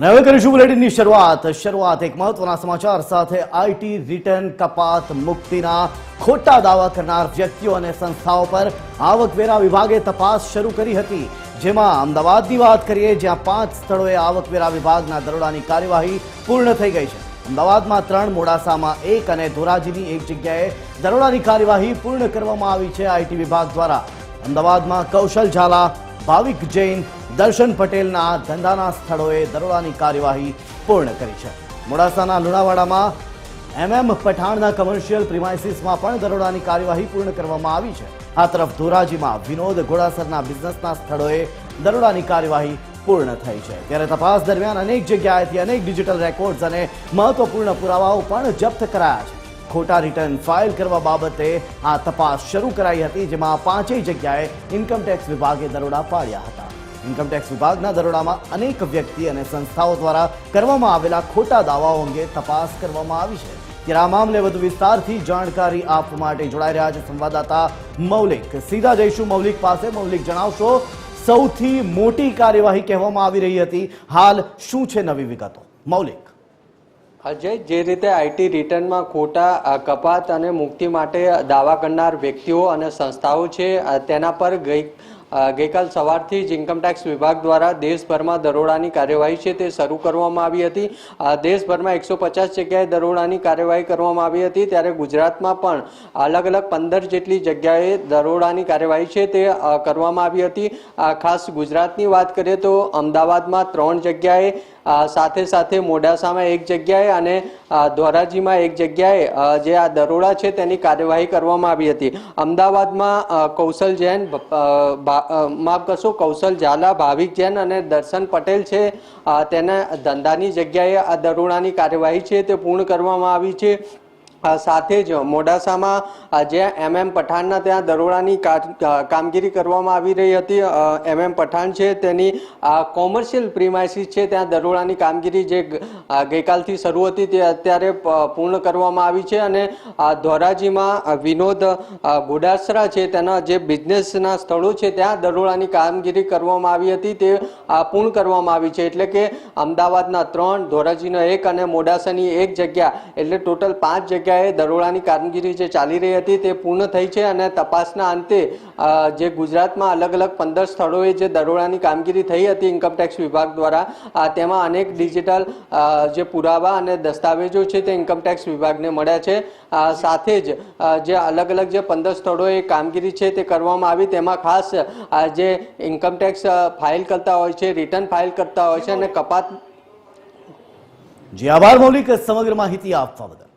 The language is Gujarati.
અને હવે કરીશું બુલેટિનની શરૂઆત. શરૂઆત એક મહત્વના સમાચાર સાથે આઈટી રિટર્ન કપાત મુક્તિના ખોટા દાવા કરનાર વ્યક્તિઓ અને સંસ્થાઓ પર આવકવેરા વિભાગે તપાસ શરૂ કરી હતી. જેમાં અમદાવાદની વાત કરીએ, જ્યાં પાંચ સ્થળોએ આવકવેરા વિભાગના દરોડાની કાર્યવાહી પૂર્ણ થઈ ગઈ છે. અમદાવાદમાં ત્રણ, મોડાસામાં એક અને ધોરાજીની એક જગ્યાએ દરોડાની કાર્યવાહી પૂર્ણ કરવામાં આવી છે આઈટી વિભાગ દ્વારા. અમદાવાદમાં કૌશલ ઝાલા ભાવિક જૈન દર્શન પટેલના ધંધાના સ્થળોએ દરોડાની કાર્યવાહી પૂર્ણ કરી છે. મોડાસાના લુણાવાડામાં એમએમ પઠાણના કમર્શિયલ પ્રિમાઇસીસમાં પણ દરોડાની કાર્યવાહી પૂર્ણ કરવામાં આવી છે. આ તરફ ધોરાજીમાં વિનોદ ઘોડાસરના બિઝનેસના સ્થળોએ દરોડાની કાર્યવાહી પૂર્ણ થઈ છે. ત્યારે તપાસ દરમિયાન અનેક જગ્યાએથી અનેક ડિજિટલ રેકોર્ડ્સ અને મહત્વપૂર્ણ પુરાવાઓ પણ જપ્ત કરાયા છે. ખોટા રિટર્ન ફાઇલ કરવા બાબતે આ તપાસ શરૂ કરાઈ હતી, જેમાં પાંચેય જગ્યાએ ઇન્કમટેક્સ વિભાગે દરોડા પાડ્યા હતા. ઇન્કમટેક્સ વિભાગના દરોડામાં અનેક વ્યક્તિ અને સંસ્થાઓ દ્વારા કરવામાં આવેલા ખોટા દાવાઓ અંગે તપાસ કરવામાં આવી છે. ત્યારે આ મામલે વધુ વિસ્તારથી જાણકારી આપવા માટે જોડાઈ રહ્યા છે સંવાદદાતા મૌલિક. સીધા જઈશું મૌલિક પાસે. મૌલિક, જણાવશો, સૌથી મોટી કાર્યવાહી કહેવામાં આવી રહી હતી. હાલ શું છે નવી વિગતો? મૌલિક. અજય, જે રીતે આઈટી રિટર્નમાં ખોટા કપાત અને મુક્તિ માટે દાવા કરનાર વ્યક્તિઓ અને સંસ્થાઓ છે તેના પર ગઈ ગઈકાલ સવારથી જ ઇન્કમટેક્સ વિભાગ દ્વારા દેશભરમાં દરોડાની કાર્યવાહી છે તે શરૂ કરવામાં આવી હતી. દેશભરમાં એકસો પચાસ જગ્યાએ દરોડાની કાર્યવાહી કરવામાં આવી હતી, ત્યારે ગુજરાતમાં પણ અલગ અલગ પંદર જેટલી જગ્યાએ દરોડાની કાર્યવાહી છે તે કરવામાં આવી હતી. ખાસ ગુજરાતની વાત કરીએ તો અમદાવાદમાં ત્રણ જગ્યાએ સાથે સાથે મોડાસામાં એક જગ્યાએ અને ધોરાજીમાં એક જગ્યાએ જે આ દરોડા છે તેની કાર્યવાહી કરવામાં આવી હતી. અમદાવાદમાં કૌશલ જૈન માફ કરશો, કૌશલ ઝાલા, ભાવિક જૈન અને દર્શન પટેલ છે. તેના ધંધાની જગ્યાએ આ દરોડાની કાર્યવાહી છે તે પૂર્ણ કરવામાં આવી છે. સાથે જ મોડાસામાં જે એમ એમ પઠાણના ત્યાં દરોડાની કામગીરી કરવામાં આવી રહી હતી. એમ એમ પઠાણ છે, તેની કોમર્શિયલ પ્રિમાઇસીસ છે, ત્યાં દરોડાની કામગીરી જે ગઈકાલથી શરૂ હતી, તે અત્યારે પૂર્ણ કરવામાં આવી છે અને ધોરાજીમાં વિનોદ ગોડાસરા છે, તેના જે બિઝનેસના સ્થળો છે, ત્યાં દરોડાની કામગીરી કરવામાં આવી હતી, તે પૂર્ણ કરવામાં આવી છે. એટલે કે અમદાવાદના ત્રણ, ધોરાજીનો એક અને મોડાસાની એક જગ્યા, એટલે ટોટલ પાંચ જગ્યાએ દરોડાની કામગીરી જે ચાલી રહી હતી તે પૂર્ણ થઈ છે અને તપાસના અંતે જે ગુજરાતમાં અલગ અલગ પંદર સ્થળોએ જે દરોડાની કામગીરી થઈ હતી ઇન્કમટેક્સ વિભાગ દ્વારા તેમાં અનેક ડિજિટલ જે પુરાવા અને દસ્તાવેજો છે તે ઇન્કમટેક્સ વિભાગને મળ્યા છે. સાથે જ જે અલગ અલગ જે પંદર સ્થળોએ કામગીરી છે તે કરવામાં આવી, તેમાં ખાસ જે ઇન્કમટેક્સ ફાઇલ કરતા હોય છે, રિટર્ન ફાઇલ કરતા હોય છે અને કપાત જી આભાર, મૌલિક સમગ્ર માહિતી આપવા બદલ.